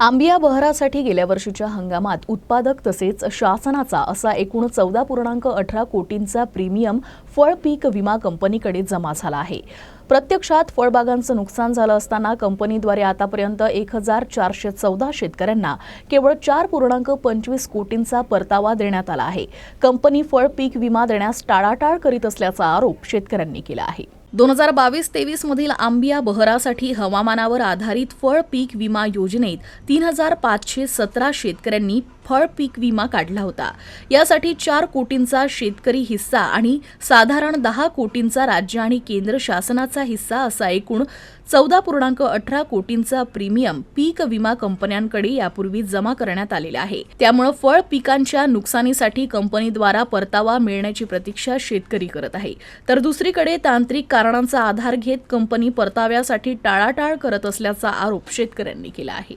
आंबिया बहरासाठी गेल्या वर्षीच्या हंगामात उत्पादक तसेच शासनाचा असा एकूण चौदा पूर्णांक अठरा कोटींचा प्रीमियम फळ पीक विमा कंपनीकडे जमा झाला आहे. प्रत्यक्षात फळबागांचं नुकसान झालं असताना कंपनीद्वारे आतापर्यंत एक हजार चारशे चौदा शेतकऱ्यांना केवळ चार पूर्णांक पंचवीस कोटींचा परतावा देण्यात आला आहे. कंपनी फळ पीक विमा देण्यास टाळाटाळ करीत असल्याचा आरोप शेतकऱ्यांनी केला आहे. दोन हजार बावीस तेवीस मधील आंबिया बहरासाठी हवामानावर आधारित फळ पीक विमा योजनेत तीन हजार पाचशे सतरा शेतकऱ्यांनी फळ पीक विमा काढला होता. यासाठी चार कोटींचा शेतकरी हिस्सा आणि साधारण दहा कोटींचा राज्य आणि केंद्र शासनाचा हिस्सा असा एकूण चौदा पूर्णांक अठरा कोटींचा प्रीमियम पीक विमा कंपन्यांकडे यापूर्वी जमा करण्यात आलेला आहे. त्यामुळे फळ पिकांच्या नुकसानीसाठी कंपनीद्वारा परतावा मिळण्याची प्रतीक्षा शेतकरी करत आहे. तर दुसरीकडे तांत्रिक कारणांचा आधार घेत कंपनी परताव्यासाठी टाळाटाळ करत असल्याचा आरोप शेतकऱ्यांनी केला आहे.